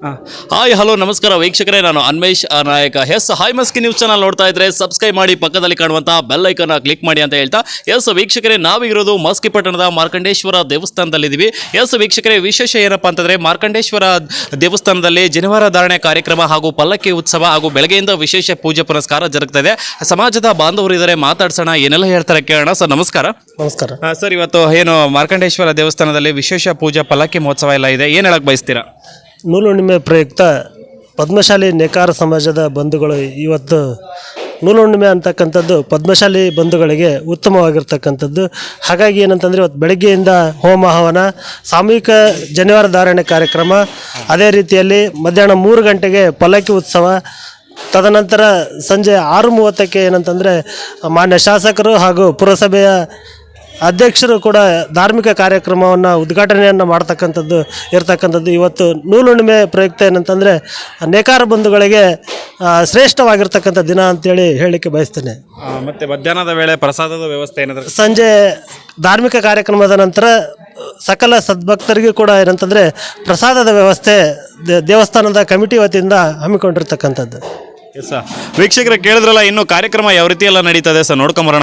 Hi hello ನಮಸ್ಕಾರ ವೀಕ್ಷಕರೇ ನಾನು ಅನ್ಮೇಶ್ ಆ, Nayaka. S hi Maski news channel ನೋಡ್ತಾ ಇದ್ರೆ ಸಬ್ಸ್ಕ್ರೈಬ್ ಮಾಡಿ ಪಕ್ಕದಲ್ಲಿ ಕಾಣುವಂತಹ ಬೆಲ್ ಐಕನ್ ಕ್ಲಿಕ್ ಮಾಡಿ ಅಂತ ಹೇಳ್ತಾ. ಎಸ್ ವೀಕ್ಷಕರೇ ನಾವಿರೋದು ಮಸ್ಕಿ ಪಟ್ಟಣದ ಮಾರ್ಕಂಡೇಶ್ವರ ದೇವಸ್ಥಾನದಲ್ಲಿದ್ದೀವಿ. ಎಸ್ ವೀಕ್ಷಕರೇ ವಿಶೇಷ ಏನಪ್ಪಾ ಅಂತಂದ್ರೆ ಮಾರ್ಕಂಡೇಶ್ವರ ದೇವಸ್ಥಾನದಲ್ಲಿ ಜನಿವಾರ ಧಾರಣೆ ಕಾರ್ಯಕ್ರಮ ಹಾಗೂ ಪಲ್ಲಕ್ಕಿ ಉತ್ಸವ ಹಾಗೂ ಬೆಳಗ್ಗೆಯಿಂದ ವಿಶೇಷ ಪೂಜೆ ಪುನಸ್ಕಾರ ಜರುಗ್ತಾ ಇದೆ. ಸಮಾಜದ ಬಾಂಧವರು ಇದ್ದಾರೆ ಮಾತಾಡ್ಸೋಣ ಏನೆಲ್ಲ ಹೇಳ್ತಾರೆ ಕೇಳೋಣ. ಸರ್ ನಮಸ್ಕಾರ. ನಮಸ್ಕಾರ. ಸರ್ ಇವತ್ತು ಏನು ಮಾರ್ಕಂಡೇಶ್ವರ ದೇವಸ್ಥಾನದಲ್ಲಿ ವಿಶೇಷ ಪೂಜಾ ಪಲ್ಲಕ್ಕಿ ಮಹೋತ್ಸವ ಎಲ್ಲ ಇದೆ. ಏನು ಹೇಳಕ್ ಬಯಸ್ತೀರಾ? ನೂಲು ಹುಣ್ಣಿಮೆ ಪ್ರಯುಕ್ತ ಪದ್ಮಶಾಲಿ ನೇಕಾರ ಸಮಾಜದ ಬಂಧುಗಳು ಇವತ್ತು ನೂಲುಣ್ಣಿಮೆ ಅಂತಕ್ಕಂಥದ್ದು ಪದ್ಮಶಾಲಿ ಬಂಧುಗಳಿಗೆ ಉತ್ತಮವಾಗಿರ್ತಕ್ಕಂಥದ್ದು. ಹಾಗಾಗಿ ಏನಂತಂದರೆ ಇವತ್ತು ಬೆಳಗ್ಗೆಯಿಂದ ಹೋಮ ಹವನ ಸಾಮೂಹಿಕ ಜನಿವಾರ ಧಾರಣೆ ಕಾರ್ಯಕ್ರಮ, ಅದೇ ರೀತಿಯಲ್ಲಿ ಮಧ್ಯಾಹ್ನ ಮೂರು ಗಂಟೆಗೆ ಪಲ್ಲಕ್ಕಿ ಉತ್ಸವ, ತದನಂತರ ಸಂಜೆ ಆರು ಮೂವತ್ತಕ್ಕೆ ಏನಂತಂದರೆ ಮಾನ್ಯ ಶಾಸಕರು ಹಾಗೂ ಪುರಸಭೆಯ ಅಧ್ಯಕ್ಷರು ಕೂಡ ಧಾರ್ಮಿಕ ಕಾರ್ಯಕ್ರಮವನ್ನು ಉದ್ಘಾಟನೆಯನ್ನು ಮಾಡ್ತಕ್ಕಂಥದ್ದು ಇರ್ತಕ್ಕಂಥದ್ದು. ಇವತ್ತು ನೂಲುಣ್ಣಿಮೆ ಪ್ರಯುಕ್ತ ಏನಂತಂದರೆ ನೇಕಾರ ಬಂಧುಗಳಿಗೆ ಶ್ರೇಷ್ಠವಾಗಿರ್ತಕ್ಕಂಥ ದಿನ ಅಂತೇಳಿ ಹೇಳಲಿಕ್ಕೆ ಬಯಸ್ತೇನೆ. ಮತ್ತೆ ಮಧ್ಯಾಹ್ನದ ವೇಳೆ ಪ್ರಸಾದದ ವ್ಯವಸ್ಥೆ ಏನಾದರೂ? ಸಂಜೆ ಧಾರ್ಮಿಕ ಕಾರ್ಯಕ್ರಮದ ನಂತರ ಸಕಲ ಸದ್ಭಕ್ತರಿಗೂ ಕೂಡ ಏನಂತಂದರೆ ಪ್ರಸಾದದ ವ್ಯವಸ್ಥೆ ದೇವಸ್ಥಾನದ ಕಮಿಟಿ ವತಿಯಿಂದ ಹಮ್ಮಿಕೊಂಡಿರ್ತಕ್ಕಂಥದ್ದು. ಎಸ್ ವೀಕ್ಷಕರು ಕೇಳಿದ್ರಲ್ಲ ಇನ್ನು ಕಾರ್ಯಕ್ರಮ ಯಾವ ರೀತಿ ಎಲ್ಲ ನಡೀತದೆ ಸರ್ ನೋಡ್ಕೊಂಬರೋಣ.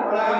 ಒಳಗ